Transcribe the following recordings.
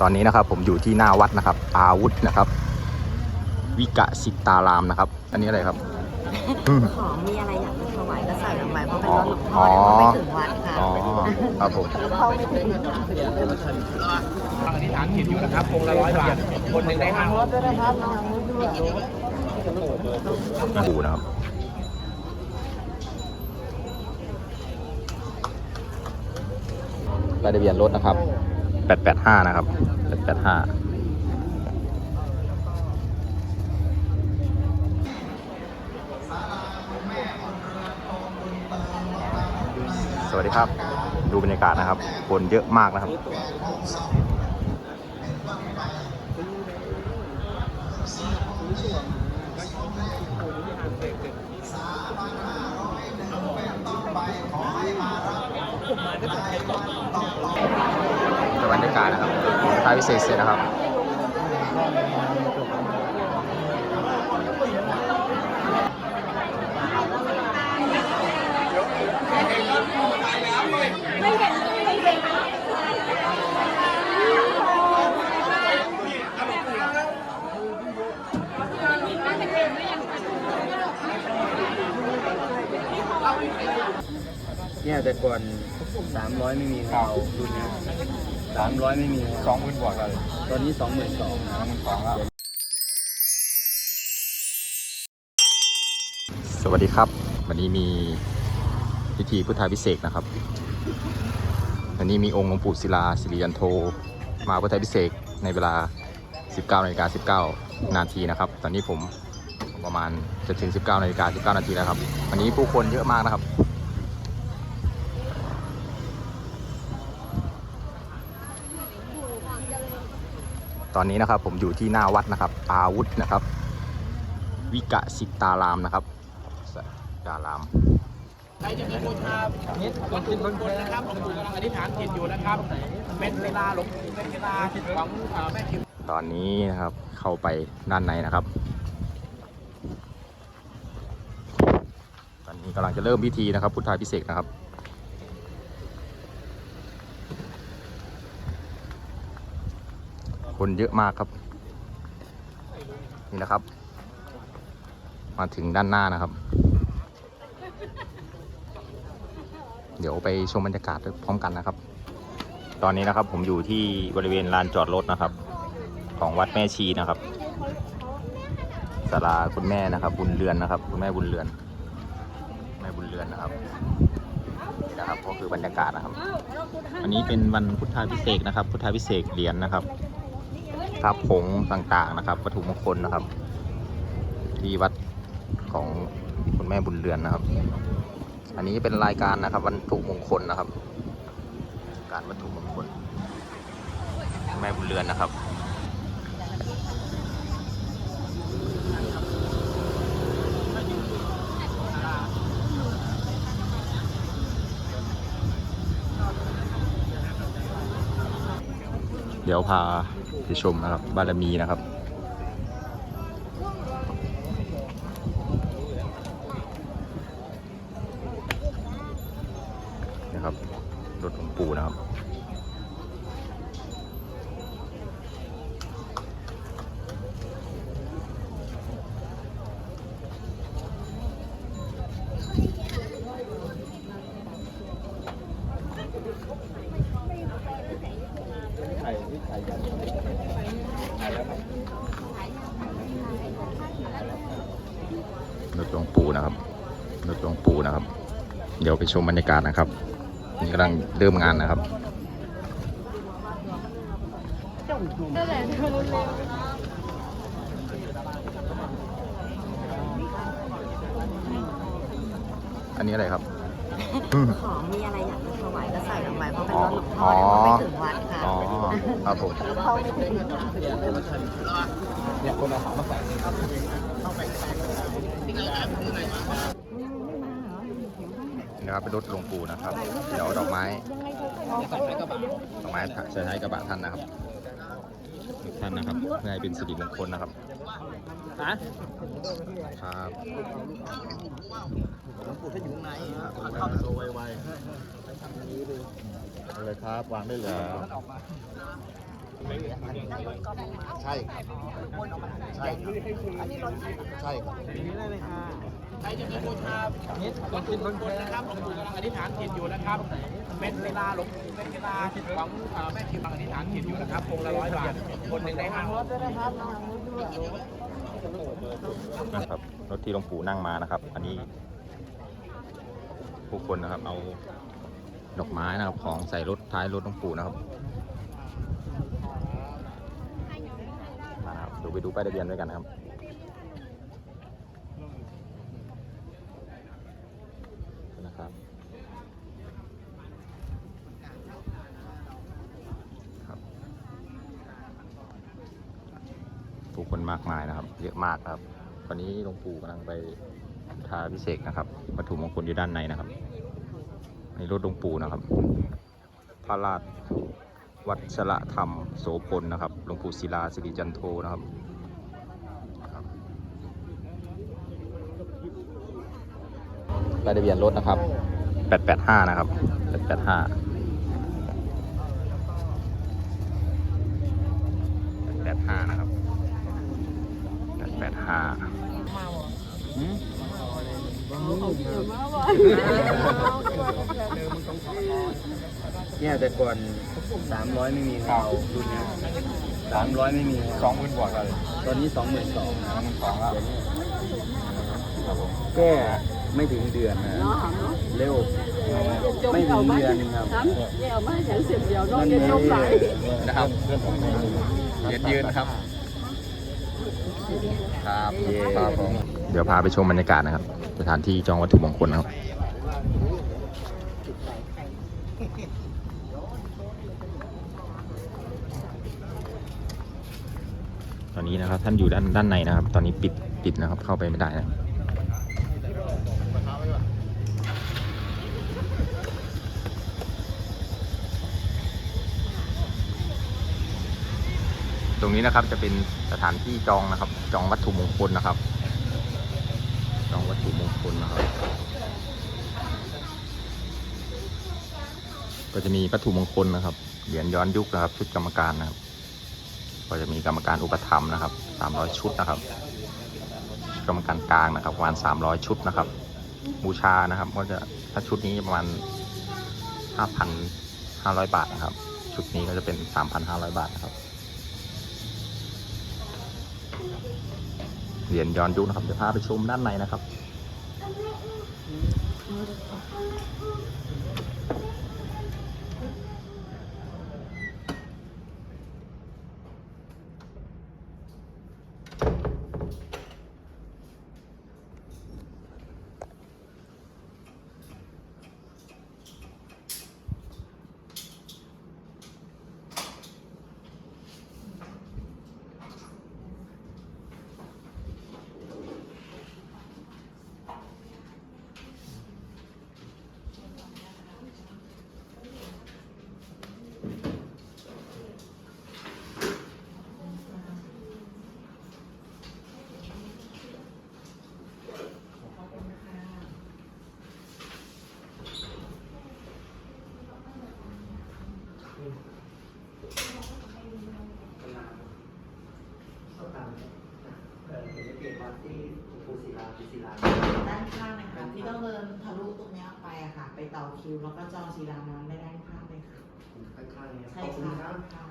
ตอนนี้นะครับผมอยู่ที่หน้าวัดนะครับ อาวุธนะครับ วิกะสิตารามนะครับ อันนี้อะไรครับอืมของมีอะไรอยากจะถวายก็ใส่ลงไปเพราะเป็นอ๋อรถหลวงพ่อเดี๋ยวมันไม่ถึงวัดค่ะอ๋อครับผมเข้าไม่ถึงอธิษฐานจิตอยู่นะครับองค์ละร้อยบาทคนหนึ่งได้ห้าร้อยปูนะครับรายทะเบียนรถนะครับ ปดแปดห้านะครับแปดแปดห้าสวัสดีครับ ดูบรรยากาศนะครับ คนเยอะมากนะครับ บรรยากาศนะครับท้าย พิเศษเสร็จนะครับเนี่ยแต่ก่อนสามร้อยไม่มีเรารุ่นนี้ สามร้อยไม่มีสองหมื่นกว่าเลยตอนนี้สองหมื่นสองสองหมื่นสองแล้วสวัสดีครับ วันนี้มีพิธีพุทธาพิเศษกนะครับ วันนี้มีองค์หลวงปู่ศิลาสิริยันโท มาพุทธาพิเศษกในเวลา 19นาฬิกา19 นาทีนะครับ ตอนนี้ผมประมาณจะถึง 19นาฬิกา19 นาทีแล้วครับ วันนี้ผู้คนเยอะมากนะครับ ตอนนี้นะครับผมอยู่ที่หน้าวัดนะครับอาวุธนะครับ วิกะสิตารามนะครับสิตารามใครจะมีบูชาวันขึ้นบนบนนะครับหลวงปู่กำลังอธิษฐานจิตอยู่นะครับเป็นเวลาหลวงปู่เป็นเวลาของเอ่อแม่ทิมตอนนี้นะครับเข้าไปด้านในนะครับ ตอนนี้กำลังจะเริ่มพิธีนะครับ พุทธาพิเศษกนะครับ คนเยอะมากครับ นี่นะครับ มาถึงด้านหน้านะครับ เดี๋ยวไปชมบรรยากาศพร้อมกันนะครับ ตอนนี้นะครับผมอยู่ที่บริเวณลานจอดรถนะครับ ของวัดแม่ชีนะครับศาลาคุณแม่นะครับ บุญเรือนนะครับ คุณแม่บุญเรือน แม่บุญเรือนนะครับนี่นะครับก็คือบรรยากาศนะครับ อันนี้เป็นวันพุทธาพิเศษกนะครับ พุทธาพิเศษกเหรียญนะครับ พระผงต่างๆนะครับวัตถุมงคลนะครับ ที่วัดของคุณแม่บุญเรือนนะครับ อันนี้เป็นรายการนะครับวัตถุมงคลนะครับ การวัตถุมงคล แม่บุญเรือนนะครับเดี๋ยวพา ชมนะครับบารมีนะครับ รถหลวงปู่นะครับ รถหลวงปู่นะครับ รถหลวงปู่นะครับ เดี๋ยว ไปชมบรรยากาศนะครับนี่กำลังเริ่มงานนะครับอันนี้อะไรครับ ของมีอะไรอยากจะถวายก็ใส่ลงไปเพราะเป็นอ๋อรถหลวงพ่อเดี๋ยวมันไม่ถึงวัดค่ะอ๋อครับผมเข้าไม่ถึงเนี่ยคนเอาของมาใส่ นะครับเป็นรถหลวงปู่นะครับ เดี๋ยวดอกไม้ใส่ไม้กระบะดอกไม้ใช้ใช้กระบะท่านนะครับทุกท่านนะครับเพื่อให้เป็นสิริมงคลนะครับฮะครับหลวงปู่ท่านอยู่ข้างในเข้าโซไวเลยครับวางได้แล้ วๆท่านออกมาใช่ครับใช่ครับใช่ครับใครจะมีบูชาหลวงปู่มงคลนะครับหลวงปู่กำลังอธิษฐานจิตอยู่นะครับเป็นเวลาหลวงเป็นเวลาของแม่ชีกำลังอธิษฐานจิตอยู่นะครับองค์ละร้อยบาทคนหนึ่งได้ห้าร้อยนะครับรถที่หลวงปู่นั่งมานะครับ อันนี้ ผู้คนนะครับเอาดอกไม้นะครับของใส่รถท้ายรถหลวงปู่นะครับมานะครับเดี๋ ยวไปดูป้ายทะเบียนด้วยกันนะครับนะครับครับผู้คนมากมายนะครับ เยอะมากครับตอนนี้หลวงปู่กำลังไปทาพิเศษนะครับวัตถุมงคลอยู่ด้านในนะครับในรถหลวงปู่นะครับ พระราชวัชระธรรมโสพลนะครับหลวงปู่ศิลาสิริจันโทนะครับ รายทะเบียนรถนะครับ 885 นะครับ 885 885 นะครับ885เนี่ยแต่ก่อนสามร้อยไม่มีข่าวรุ่นเนี้สามร้อยไม่มีสองหมื่นกว่าเลยตอนนี้สองหมื่นสองสองหมื่นสองแล้วครับผมแก้ ไม่ถึงเดือนนะเร็วไม่ถึงเดือนครับเดี๋ยวมาอย่างเสียเดียวน้องมันเย็นจมไหลนะครับเย็นยืนนะครับ ครับครับผม เดี๋ยวพาไปชมบรรยากาศนะครับ สถานที่จองวัตถุมงคลนะครับ ตอนนี้นะครับท่านอยู่ด้านด้านในนะครับ ตอนนี้ปิดปิดนะครับเข้าไปไม่ได้นะครับ ตรงนี้นะครับจะเป็นสถานที่จองนะครับ จองวัตถุมงคลนะครับ จองวัตถุมงคลนะครับ ก็จะมีวัตถุมงคลนะครับ เหรียญย้อนยุคนะครับ ชุดกรรมการนะครับ ก็จะมีกรรมการอุปถัมภ์นะครับ300ชุดนะครับ กรรมการกลางนะครับประมาณ300ชุดนะครับ บูชานะครับ ก็จะถ้าชุดนี้ประมาณ5,500บาทนะครับ ชุดนี้ก็จะเป็น3,500บาทนะครับ เหรียญย้อนยุคนะครับเดี๋ยวพาไปชมด้านในนะครับ ด้านข้างนะคะที่ต้องเดินทะลุตรงเนี้ยไปอะค่ะ ไปต่อคิวแล้วก็จองศิลาน้ำได้ด้านข้างเลยค่ะข้างๆนี้ใช่ค่ะด้านข้าง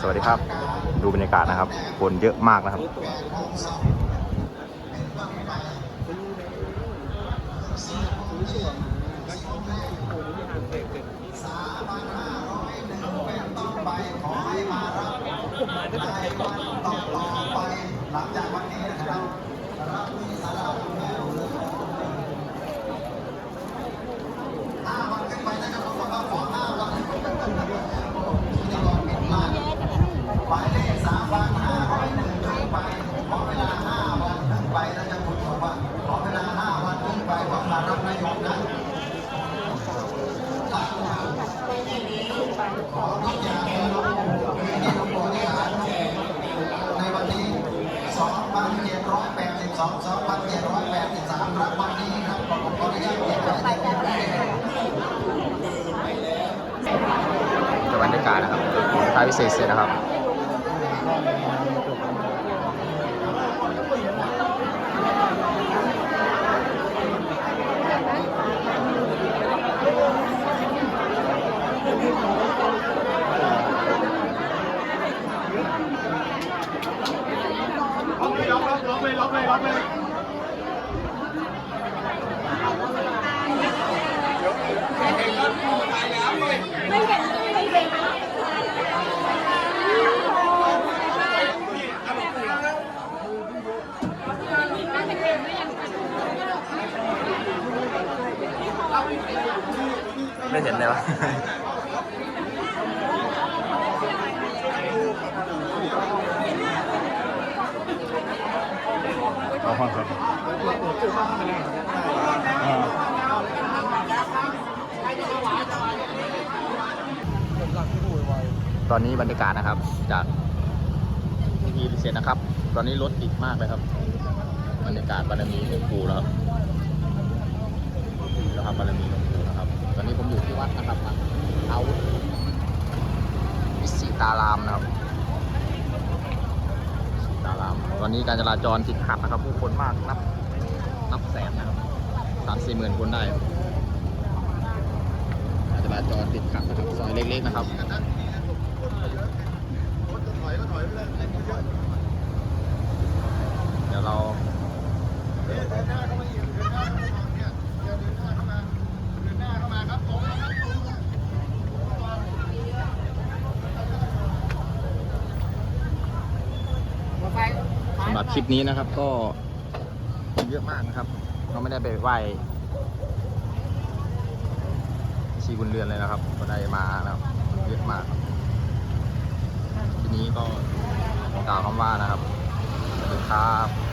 สวัสดีครับ ดูบรรยากาศนะครับ คนเยอะมากนะครับ ใน 2783รับวันนี้ครับขอขออนุญาตเก็บไปแว้บรรยากาศนะครับท้ายพิเศษสร็นะครับ ไม่เห็นเลยวะตอนนี้บรรยากาศนะครับ จากพิธีพิเศษนะครับ ตอนนี้รถติดมากเลยครับ บรรยากาศบารมีหลวงปู่แล้วครับแล้วครับบารมีหลวงปู่นะครับ ตอนนี้ผมอยู่ที่วัดนะครับเอาวิสิตารามนะครับวิสิตาราม ตอนนี้การจราจรติดขัดนะครับ ผู้คนมากนับนับแสนนะครับสามสี่หมื่นคนได้การจราจรติดขัดนะครับซอยเล็กๆนะครับเดี๋ยวเรา สำหรับ คลิปนี้นะครับ ก็เยอะมากนะครับเราไม่ได้ไปไหว้ชีบุญเรือนเลยนะครับ ก็ได้มานะครับเยอะมากทีนี้ก็กล่าวคำว่านะครับสวัสดีครับ